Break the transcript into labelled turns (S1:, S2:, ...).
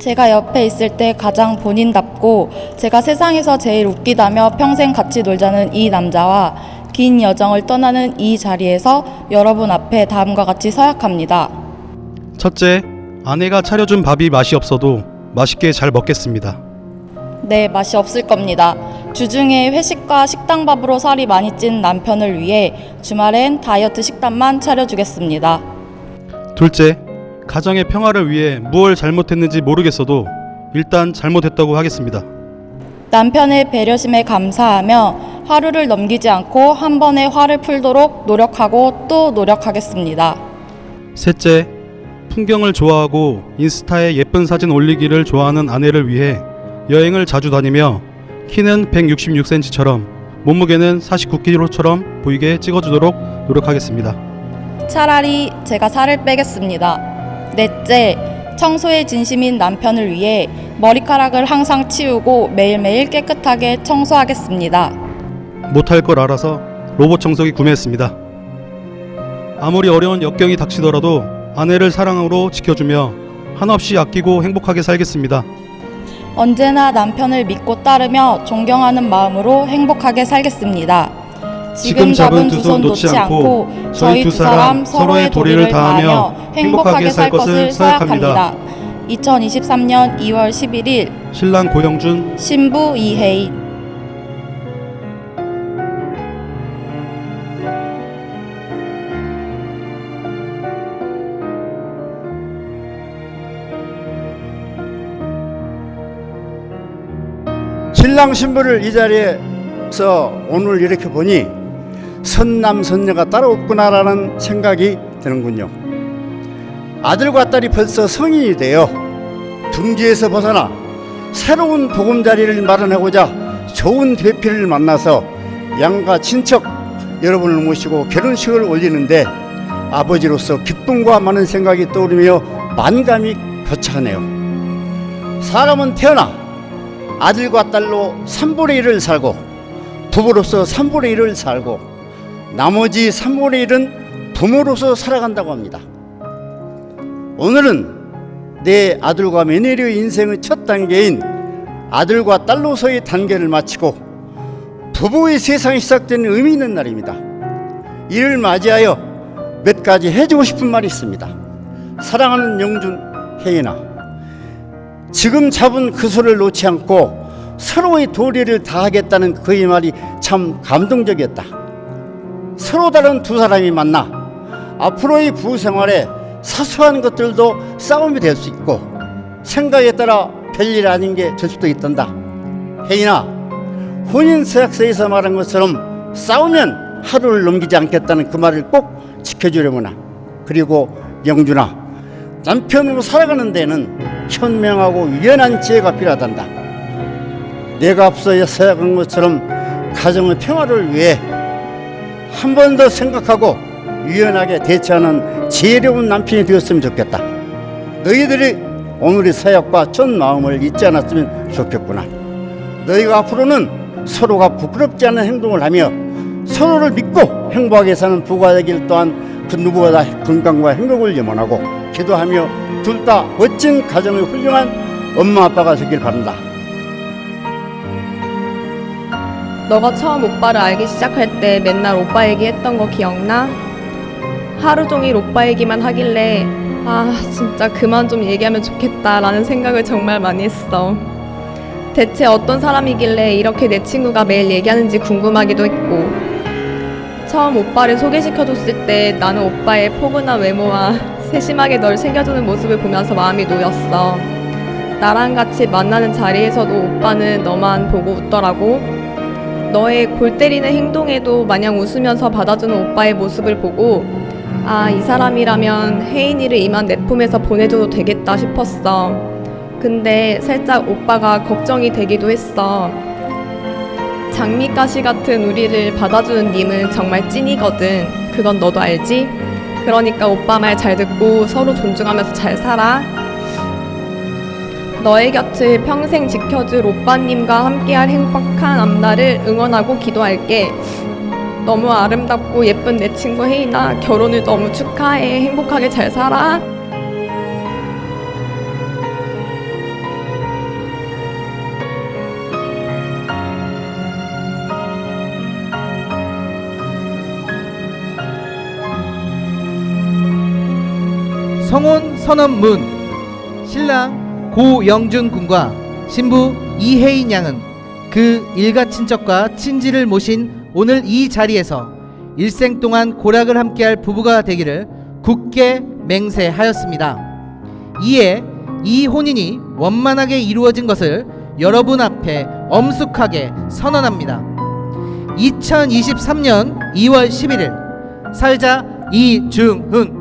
S1: 제가 옆에 있을 때 가장 본인답고 제가 세상에서 제일 웃기다며 평생 같이 놀자는 이 남자와 긴 여정을 떠나는 이 자리에서 여러분 앞에 다음과 같이 서약합니다.
S2: 첫째, 아내가 차려준 밥이 맛이 없어도 맛있게 잘 먹겠습니다.
S1: 네, 맛이 없을 겁니다. 주중에 회식과 식당 밥으로 살이 많이 찐 남편을 위해 주말엔 다이어트 식단만 차려주겠습니다.
S2: 둘째, 가정의 평화를 위해 무얼 잘못했는지 모르겠어도 일단 잘못했다고 하겠습니다.
S1: 남편의 배려심에 감사하며 하루를 넘기지 않고 한 번에 화를 풀도록 노력하고 또 노력하겠습니다.
S2: 셋째, 풍경을 좋아하고 인스타에 예쁜 사진 올리기를 좋아하는 아내를 위해 여행을 자주 다니며 키는 166cm처럼 몸무게는 49kg처럼 보이게 찍어주도록 노력하겠습니다.
S1: 차라리 제가 살을 빼겠습니다. 넷째, 청소에 진심인 남편을 위해 머리카락을 항상 치우고 매일매일 깨끗하게 청소하겠습니다.
S2: 못할 걸 알아서 로봇 청소기 구매했습니다. 아무리 어려운 역경이 닥치더라도 아내를 사랑으로 지켜주며 한없이 아끼고 행복하게 살겠습니다.
S1: 언제나 남편을 믿고 따르며 존경하는 마음으로 행복하게 살겠습니다.
S2: 지금 잡은 두 손 놓지 않고 저희 두 사람 서로의 도리를 다하며 행복하게 살 것을 서약합니다.
S1: 2023년 2월 11일
S2: 신랑 고영준,
S1: 신부 이혜인
S3: 신랑 신부를 이 자리에서 오늘 이렇게 보니 선남 선녀가 따로 없구나라는 생각이 드는군요. 아들과 딸이 벌써 성인이 되어 둥지에서 벗어나 새로운 보금자리를 마련하고자 좋은 대피를 만나서 양가 친척 여러분을 모시고 결혼식을 올리는데 아버지로서 기쁨과 많은 생각이 떠오르며 만감이 교차하네요. 사람은 태어나 아들과 딸로 3분의 1을 살고 부부로서 3분의 1을 살고 나머지 3분의 1은 부모로서 살아간다고 합니다. 오늘은 내 아들과 며느리의 인생의 첫 단계인 아들과 딸로서의 단계를 마치고 부부의 세상이 시작되는 의미 있는 날입니다. 이를 맞이하여 몇 가지 해주고 싶은 말이 있습니다. 사랑하는 영준 혜인아 지금 잡은 그 손을 놓지 않고 서로의 도리를 다하겠다는 그의 말이 참 감동적이었다. 서로 다른 두 사람이 만나 앞으로의 부부 생활에 사소한 것들도 싸움이 될 수 있고 생각에 따라 별일 아닌 게 될 수도 있단다. 혜인아, 혼인 서약서에서 말한 것처럼 싸우면 하루를 넘기지 않겠다는 그 말을 꼭 지켜주려무나. 그리고 영준아, 남편으로 살아가는 데는 현명하고 유연한 지혜가 필요하단다. 내가 앞서 서약한 것처럼 가정의 평화를 위해 한 번 더 생각하고 유연하게 대처하는 지혜로운 남편이 되었으면 좋겠다. 너희들이 오늘의 서약과 첫 마음을 잊지 않았으면 좋겠구나. 너희가 앞으로는 서로가 부끄럽지 않은 행동을 하며 서로를 믿고 행복하게 사는 부부가 되길 또한 그 누구보다 건강과 행복을 염원하고 기도하며 둘 다 멋진 가정의 훌륭한 엄마 아빠가 되길 바란다.
S4: 너가 처음 오빠를 알기 시작할 때 맨날 오빠 얘기했던 거 기억나? 하루 종일 오빠 얘기만 하길래 아 진짜 그만 좀 얘기하면 좋겠다라는 생각을 정말 많이 했어. 대체 어떤 사람이길래 이렇게 내 친구가 매일 얘기하는지 궁금하기도 했고 처음 오빠를 소개시켜줬을 때 나는 오빠의 포근한 외모와 세심하게 널 챙겨주는 모습을 보면서 마음이 놓였어. 나랑 같이 만나는 자리에서도 오빠는 너만 보고 웃더라고. 너의 골 때리는 행동에도 마냥 웃으면서 받아주는 오빠의 모습을 보고 아, 이 사람이라면 혜인이를 이만 내 품에서 보내줘도 되겠다 싶었어. 근데 살짝 오빠가 걱정이 되기도 했어. 장미가시 같은 우리를 받아주는 님은 정말 찐이거든. 그건 너도 알지? 그러니까 오빠 말 잘 듣고 서로 존중하면서 잘 살아. 너의 곁을 평생 지켜줄 오빠님과 함께할 행복한 앞날을 응원하고 기도할게. 너무 아름답고 예쁜 내 친구 혜인아 결혼을 너무 축하해 행복하게 잘 살아
S5: 성혼 선언문 신랑 고영준 군과 신부 이혜인 양은 그 일가 친척과 친지를 모신 오늘 이 자리에서 일생 동안 고락을 함께할 부부가 되기를 굳게 맹세하였습니다. 이에 이 혼인이 원만하게 이루어진 것을 여러분 앞에 엄숙하게 선언합니다. 2023년 2월 11일 살자 이중훈